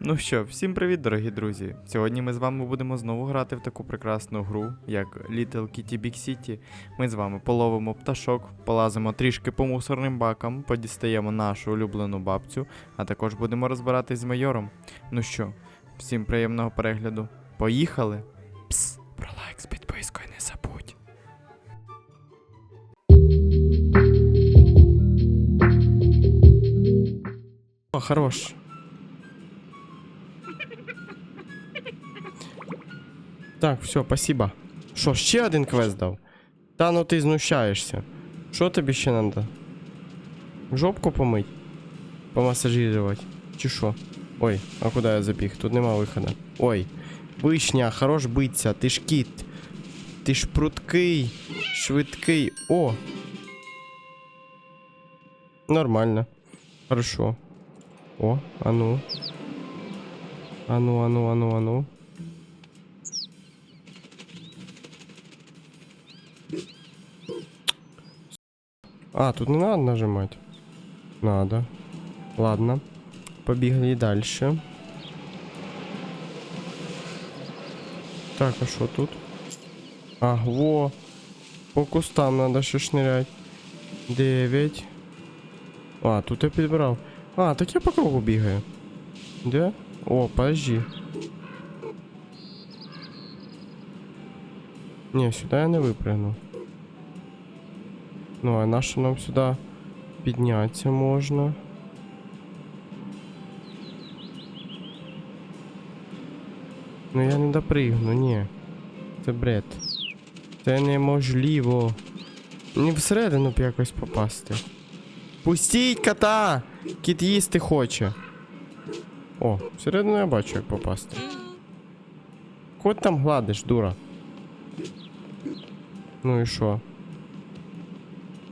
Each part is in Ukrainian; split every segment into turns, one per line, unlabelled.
Ну що, всім привіт, дорогі друзі! Сьогодні ми з вами будемо знову грати в таку прекрасну гру, як Little Kitty Big City. Ми з вами половимо пташок, полазимо трішки по мусорним бакам, подістаємо нашу улюблену бабцю, а також будемо розбиратись з майором. Ну що, всім приємного перегляду. Поїхали! Пс, про лайк з підпискою не забудь. О, хорош. Так, все, спасибо. Що, ще один квест дав? Та ну ти знущаєшся. Що тобі ще надо? Жопку помить? Помасажирувати? Чи що? Ой, а куди я забіг? Тут нема виходу. Ой. Вишня, хорош биться, ти ж кіт. Ти ж пруткий, швидкий. О! Нормально. Хорошо. О, а ну. А ну, а а ну, а ну. А, тут не надо нажимать. Надо. Ладно. Побігли дальше. Так, а що тут? А, во. По кустам надо ще шнырять. Дев'ять. А, тут я підбирав. А, так я по кругу бігаю. Де? О, подожди. Не, сюди я не випрыгну. Ну, а на що нам сюди піднятися можна? Ну я не допригну, ні. Це бред. Це неможливо. Мені всередину б якось попасти. Пустіть кота! Кіт їсти хоче. О, всередину я бачу, як попасти. Кот там гладиш, дура. Ну і що?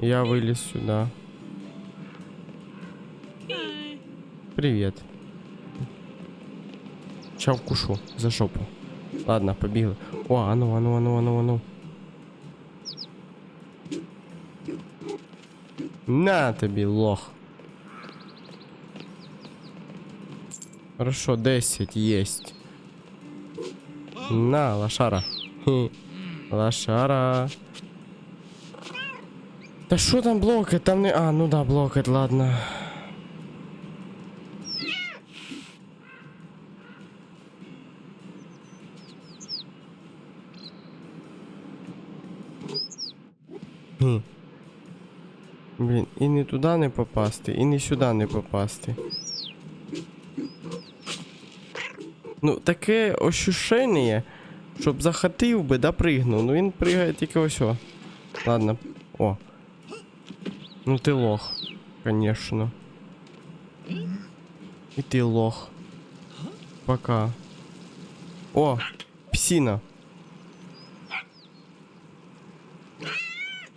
Я вылез сюда. Привет. Чав кушу за шопу. Ладно, побегла. О, а ну, а ну, а ну, а ну, а ну. На тобі, лох. Хорошо, 10 есть. На, лошара. Хе. Лошара. Та що там блокет? Там не. А, ну да, блокет, ладно. Хм. Блін, і не туди не попасти, і не сюди не попасти. Ну, таке ощущення, щоб захотів би, да пригнув. Ну він пригає тільки ось. о. Ладно. О. Ну ты лох, конечно. И ты лох. Пока. О, псина.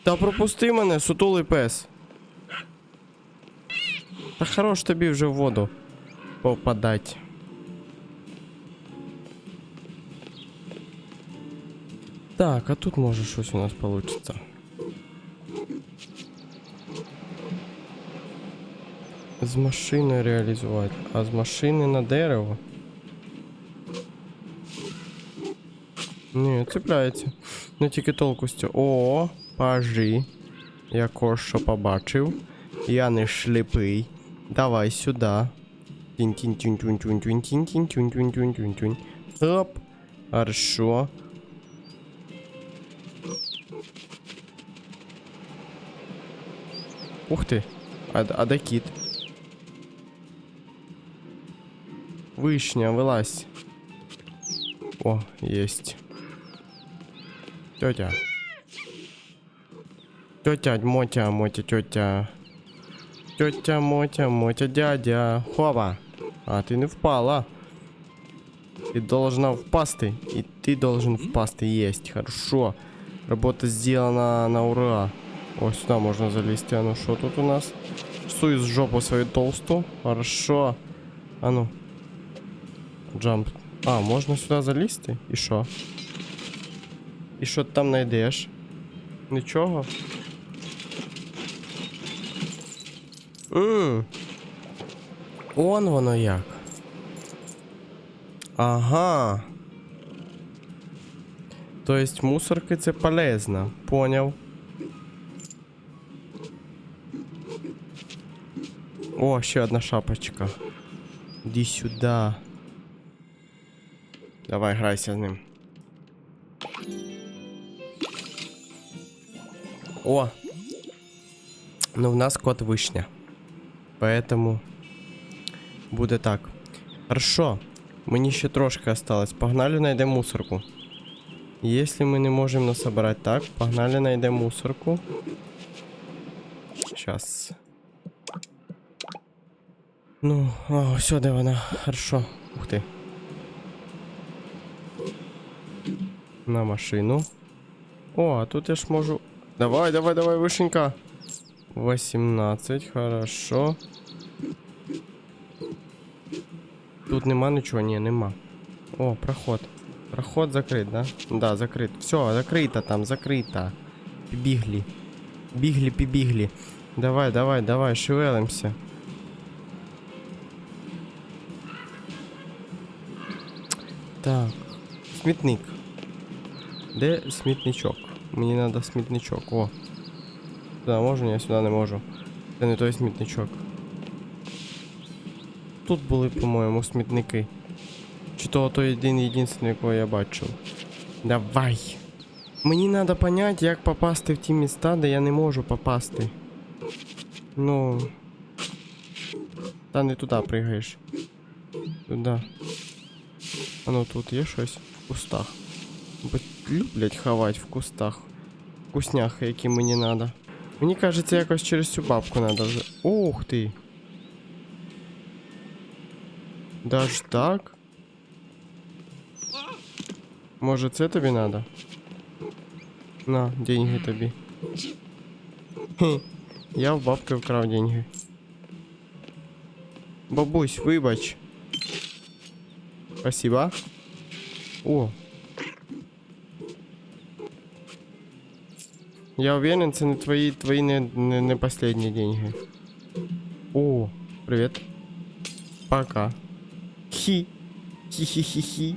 Та пропусти мене, сутулий пес. Та хорош тобі вже в воду попадать. Так, а тут може щось у нас получится. З машини реалізувати. А з машини на дерево. Ні, цепляється. Ну тільки толку з цього. О, пажи. Я що побачив. Я не шліпий. Давай сюди. тінь тінь тюнь тюнь тюнь тюнь тінь тінь тюнь тюнь тюнь тюнь тюнь Оп. Хорошо. Ух ти. А, а де кіт? Вишня, вылазь. О, есть. Тетя. Тетя, Мотя, Мотя, тетя. Тетя, Мотя, Мотя, дядя. Хова. А, ты не впала. Ты должна впасти. И ты должен впасти. Есть, хорошо. Работа сделана на ура. О, сюда можно залезть. А ну что тут у нас? Суй с жопу свою толсту. Хорошо. А ну. Джамп. А, можна сюди залізти? І що? І що ти там знайдеш? Нічого. Ммм. Он воно як. Ага. То есть мусорки це полезно. Понял. О, ще одна шапочка. Іди сюди. Давай, грайся з ним. О! Ну, в нас кот вишня. Поэтому буде так. Хорошо. Мені ще трошки осталось. Погнали найдем мусорку. Если мы не можем насобрать так, погнали найдем мусорку. Сейчас. Ну, о, все, де вона. Хорошо. Ух ти. На машину. О, а тут я ж можу. Давай, давай, давай, вишенька. 18, хорошо. Тут нема нічого, ні, нема. О, проход. Проход закрит, да? Да, закрит. Все, закрыто там, закрыто. Побігли. Бігли, побігли. Давай, давай, давай, шевелимся. Так. Смітник. Де смітничок? Мені треба смітничок. О. Сюди можу, ні, сюди не можу. Це не той смітничок. Тут були, по-моєму, смітники. Чи то той один єдиний, якого я бачив. Давай. Мені треба понять, як попасти в ті міста, де я не можу попасти. Ну. Та не туди пригаєш. Туди. А ну тут є щось в кустах. Бо люблять хавать в кустах. Вкусняхи, які мені надо. Мені кажеться, якось через цю бабку надо вже. Ух ти. Даже так? Може це тобі надо? На, деньги тобі. Хе, я в бабки вкрав деньги. Бабусь, вибач. Спасибо. О. Я уверен, це не твої, твої не, не, не последні деньги. О, привет. Пока. Хи. Хи-хи-хи-хи.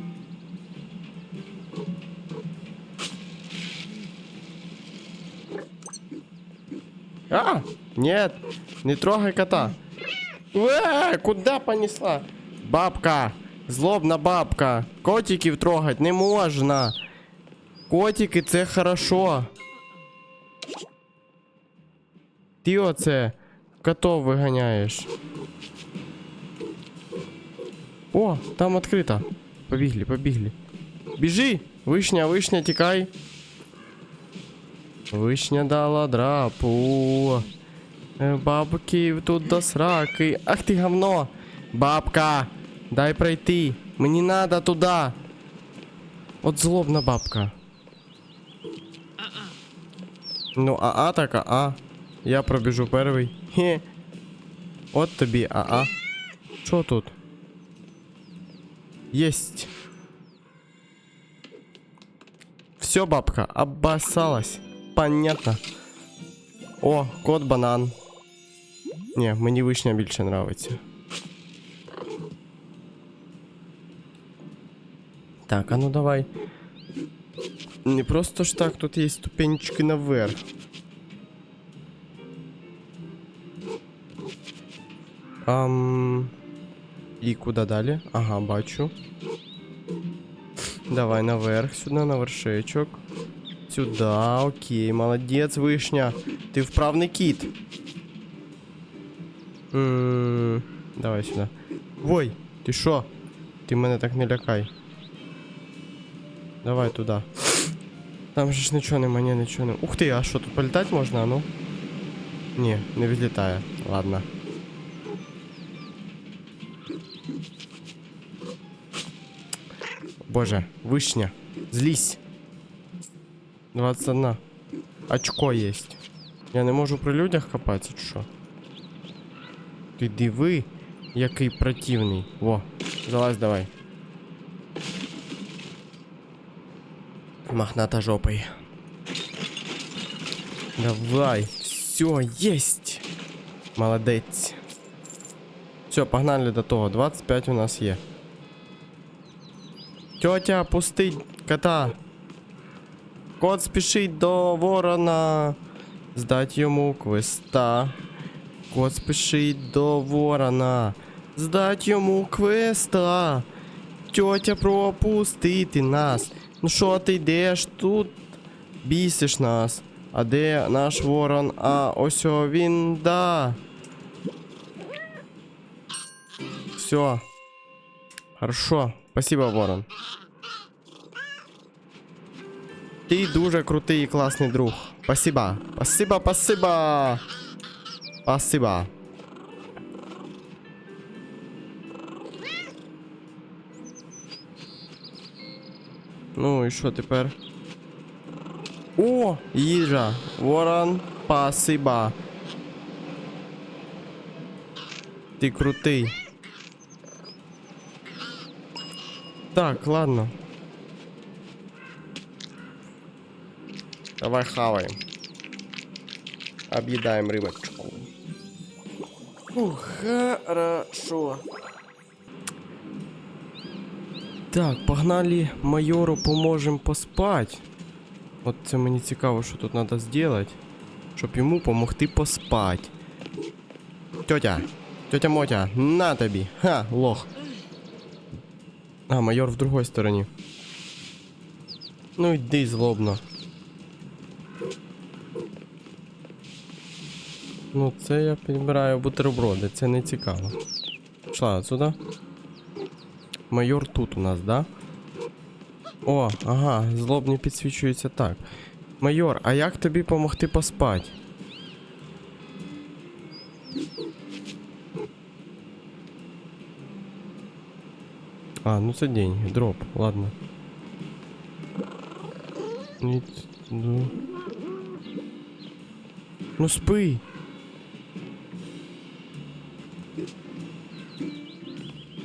А! Нет! Не трогай кота! Э, куда понесла? Бабка! Злобна бабка! Котиків трогать не можна! Котики це хорошо! Ти оце котов виганяєш. О, там відкрито. Побігли, побігли. Біжи! Вишня, вишня, тікай. Вишня дала драпу. Е, Бабки тут до сраки. Ах ти говно! Бабка! Дай пройти. Мені надо туди. От злобна бабка. Ну, а-а так а-а. Я пробіжу перший. Хе. От тобі а-а. Що тут? Есть. Все, бабка, обоссалась. Понятно. О, кот банан. Не, мені вишня більше нравиться. Так, а ну давай. Не просто ж так, тут є ступенечки наверх. Ам... І куди далі? Ага, бачу. Давай наверх, сюди, на вершечок. Сюди, окей, молодець, вишня. Ти вправний кіт. М, Давай сюди. Ой, ти що? Ти мене так не лякай. Давай туди. Там же ж нічого нема, ні, нічого не. Ух ти, а що, тут політати можна, а ну? Ні, не відлітає. Ладно. Боже, вишня. Злізь. 21. Очко есть. Я не можу при людях копатися, чи що? Ти диви, який противний. Во, залазь давай. Мохната жопой. Давай. Все, есть. Молодець. Все, погнали до того. 25 у нас є. Тьотя, пустить кота. Кот спішить до ворона. Здать йому квеста. Кот спішить до ворона. Здать йому квеста. Тьотя пропустити нас. Ну що ти йдеш тут? Бісиш нас. А де наш ворон? А ось він да. Все. Хорошо. Спасибо, ворон. Ти дуже крутий і класний друг. Спасибо. Спасибо, спасибо. Спасибо. Ну і що тепер? О, їжа. Ворон, спасибо. Ти крутий. Так, ладно. Давай хаваем. Объедаем рыбочку. Ух, хорошо. Так, погнали майору поможем поспать. От це мені цікаво, що тут треба зробити, щоб йому помогти поспать. Тетя, тетя Мотя, на тобі. Ха, лох. А, майор в другой стороні. Ну йди злобно. Ну, це я підбираю бутерброди, це не цікаво. Пішла отсюда. Майор тут у нас, да? О, ага, злобні підсвічуються так. Майор, а як тобі помогти поспати? А, ну це деньги, дроп, ладно. Ну. Ну спи.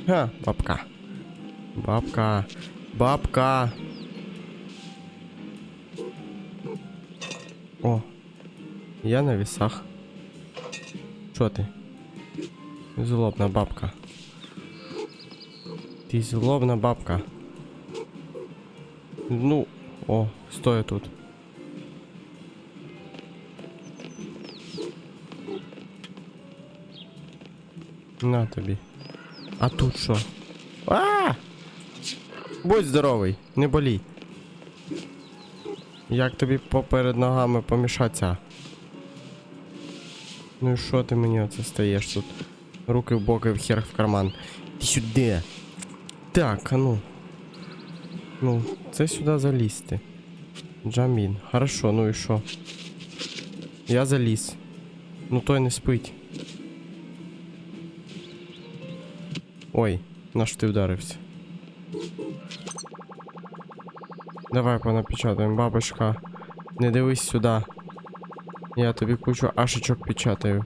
Ха, бабка. Бабка. Бабка. О. Я на весах. Що ти? Злобна бабка. Ти злобна бабка. Ну, о, стой тут. На тобі. А тут що? А! Будь здоровий, не болій. Як тобі поперед ногами помішатися? Ну і що ти мені оце стаєш тут? Руки в боки, в хер в карман. Ти сюди. Так, а ну. Ну, це сюди залізти. Джамін. Хорошо, ну і що? Я заліз. Ну той не спить. Ой, на що ти вдарився? Давай понапечатаємо, бабушка. Не дивись сюди. Я тобі кучу ашечок печатаю.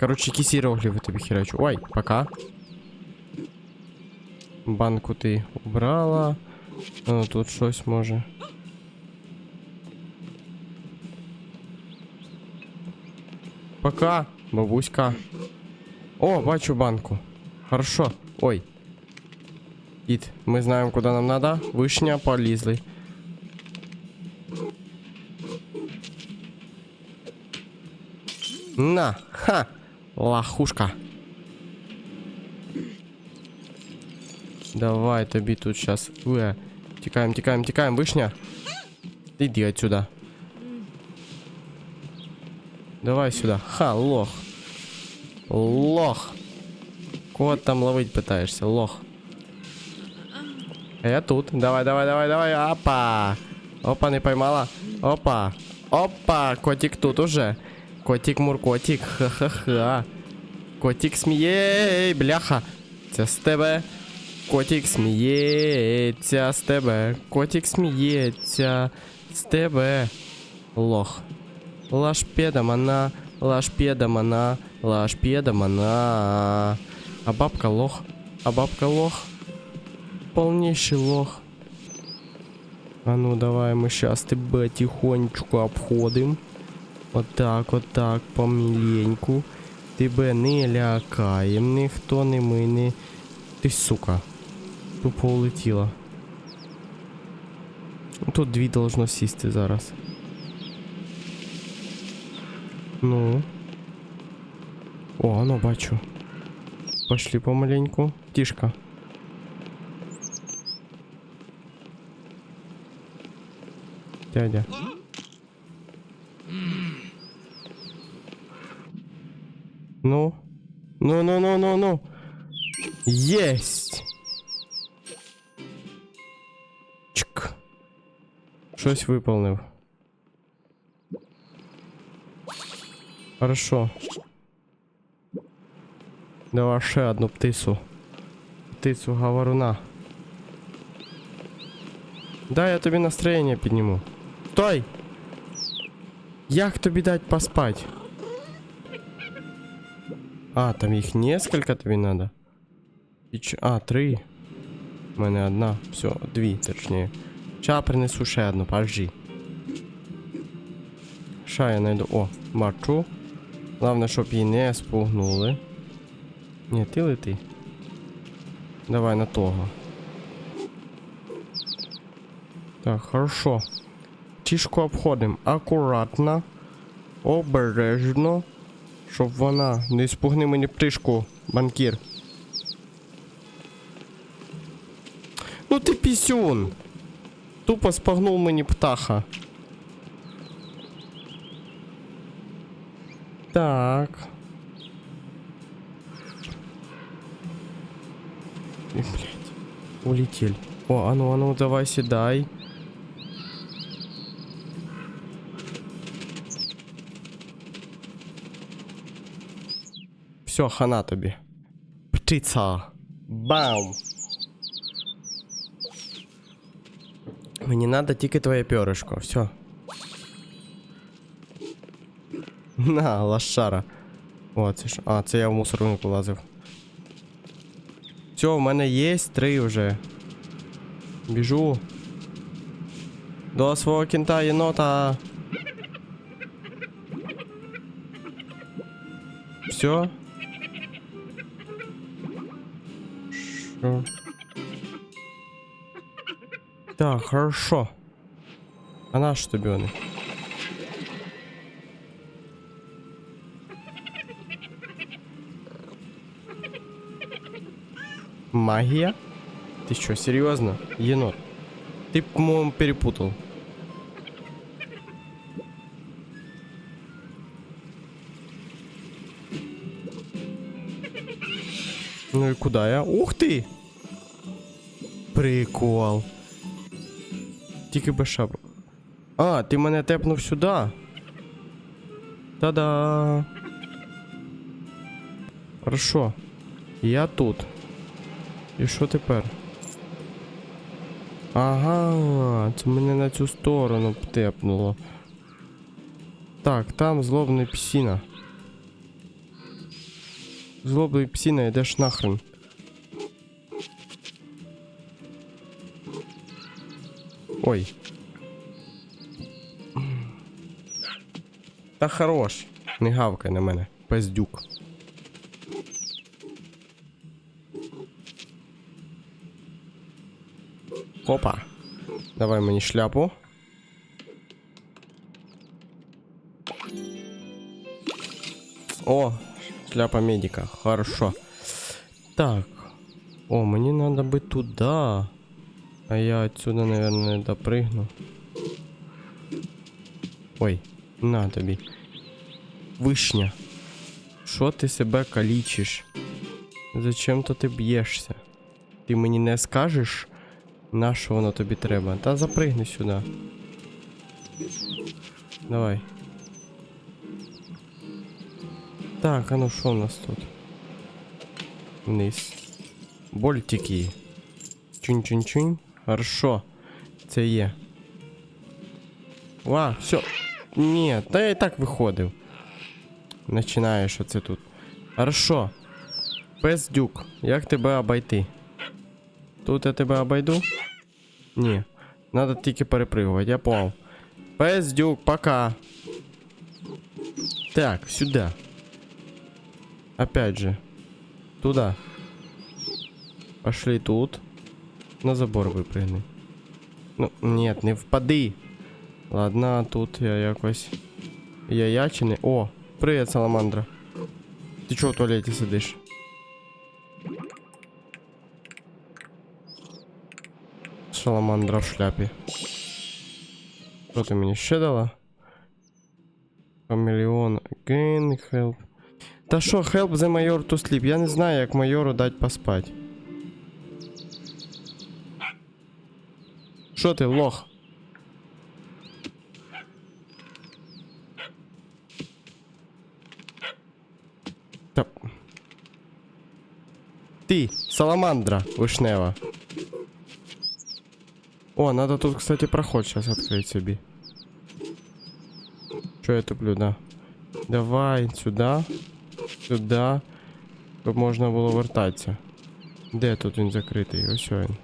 Короче, якісь іерогліфи тобі херачу. Ой, пока. Банку ти убрала. Ну, тут щось може. Пока, бабуська. О, бачу банку. Хорошо. Ой. Кіт, ми знаємо, куди нам надо. Вишня полізли. На, ха, лахушка. Давай тобі тут сейчас. Уе. Тікаємо, тікаємо, тікаємо, вишня. Іди отсюда. Давай сюда. Ха, лох. Лох. Кого ти там ловить пытаешься, лох. А я тут. Давай, давай, давай, давай. Опа. Опа, не поймала. Опа. Опа, котик тут уже. Котик муркотик. Ха-ха-ха. Котик сміє, бляха. Це з тебе. Котик сміється з тебе. Котик сміється з тебе. Лох. Она, лашпедом она. А бабка лох, а бабка лох. Полнейший лох. А ну давай мы сейчас тебя тихонечку обходим. Вот так, вот так, поміленьку. Тебе не лякаєм, ніхто не ми не. Ти сука. Тупо улетіла. Ну, Тут дві должно сісти зараз. Ну. О, ну бачу. Пошли помаленьку. Тишка. Дядя. Ну. Ну, ну, Щось виповнив. Хорошо. Давай ще одну птицю. Птицю говоруна. Дай я тобі настроєння підніму. Стой! Як тобі дать поспать? А, там їх несколько тобі надо. А, три. У мене одна. Все, дві, точніше. Ща принесу ще одну, подожди. Ща я найду. О, бачу. Главное, щоб її не спугнули. Ні, ти лети. Давай на того. Так, хорошо. Тішку обходимо акуратно, обережно, щоб вона не спугни мені птишку, банкір. Ну ти пісюн. Тупо спагнув мені птаха. Так. И, блядь, улетели. О, а ну, а ну, давай седай. Все, хана тобі. Птиця. Бам. Мені надо тільки твоє перышко, все. На, лошара. О, це ж. А, це я в мусорник лазив. Все, в мене є три вже. Біжу. До свого кінта єнота. Все. Що? Так, хорошо. А наш тобі вони? Магия? Ты что, серьезно? Енот. Ты, по-моему, перепутал. Ну и куда я? Ух ты! Прикол. Тільки без шапок. А, ти мене тепнув сюди. Та-да. Хорошо. Я тут. І що тепер? Ага, це мене на цю сторону тепнуло. Так, там злобна псина. Злобна псина, йдеш нахрен. Ой. Та хорош. Не гавкай на мене, пиздюк. Опа. Давай мені шляпу. О, шляпа медика. Хорошо. Так. О, мені надо бы туда. А я отсюда, наверное, допрыгну. Ой, на тобі. Вишня. Що ти себе калічиш? Зачем то ти б'єшся? Ти мені не скажеш, на що воно тобі треба? Та запригни сюди. Давай. Так, а ну що у нас тут? Вниз. Больтики. Чунь-чунь-чунь. Хорошо. Це є. Ва, все. Ні, та я і так виходив. Починаєш оце тут. Хорошо. Пес дюк, як тебе обійти? Тут я тебе обойду? Ні. Надо тільки перепригувати, я понял. Пес дюк, пока. Так, сюда. Опять же. Туда. Пошли тут. На забор выпрыгни. Ну, ні, не впади. Ладно, а тут я якось. Я я чи не. О, привіт, саламандра. Ти чого в туалеті сидиш? Саламандра в шляпі. Що ти мені ще дала? Хамелеон again, help. Та що, help the major to sleep? Я не знаю, як майору дать поспать. Що ти, лох? Та... Ти, саламандра вишнева. О, надо тут, кстати, проход сейчас открыть себе. Что я туплю, да? Давай сюда, сюда, щоб можна було вертатися. Де тут він закритий? Ось він.